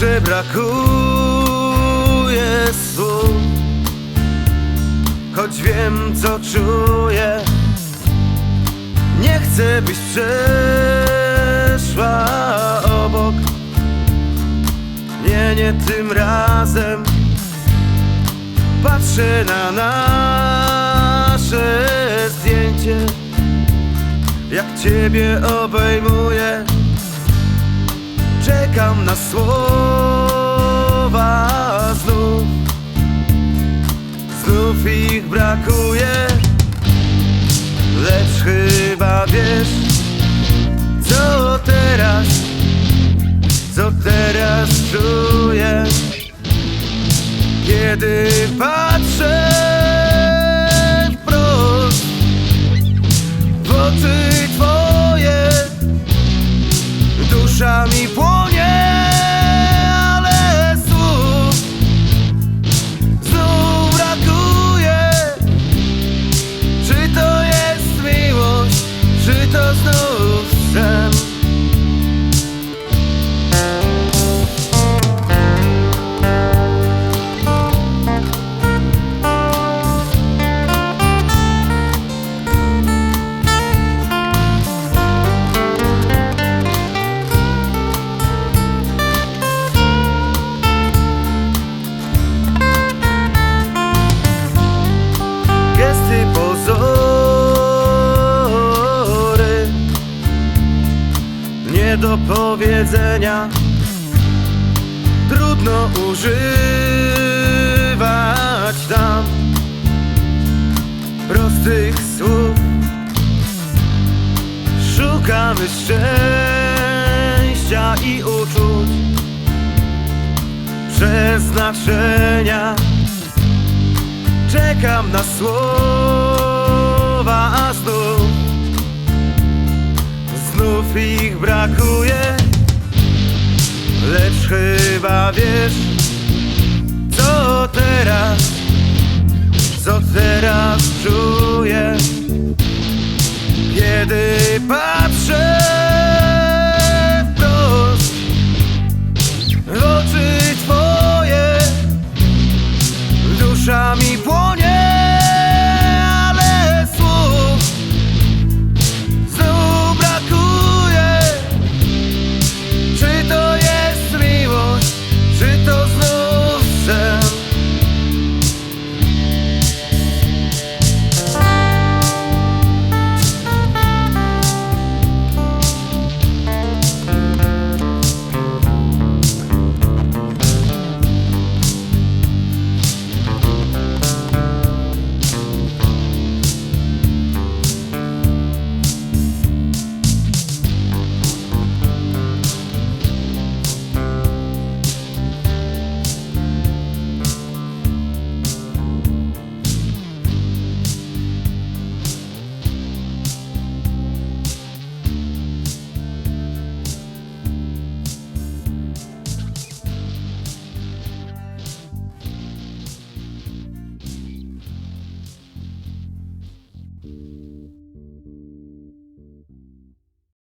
że brakuje słów. Choć wiem co czuję. Nie chcę byś przeszła obok Nie, nie tym razem. Patrzę na nasze zdjęcie. Jak ciebie obejmuję Czekam na słowa znów. Znów ich brakuje Lecz chyba wiesz Co teraz Co teraz czuję. Kiedy patrzę wprost W oczy twoje Dusza mi płonie, knows no do powiedzenia. Trudno używać tam Prostych słów. Szukamy szczęścia i uczuć Przeznaczenia. Czekam na słowa, ich brakuje Lecz chyba wiesz Co teraz Co teraz czuję Kiedy patrzę wprost W oczy twoje Dusza mi płonie.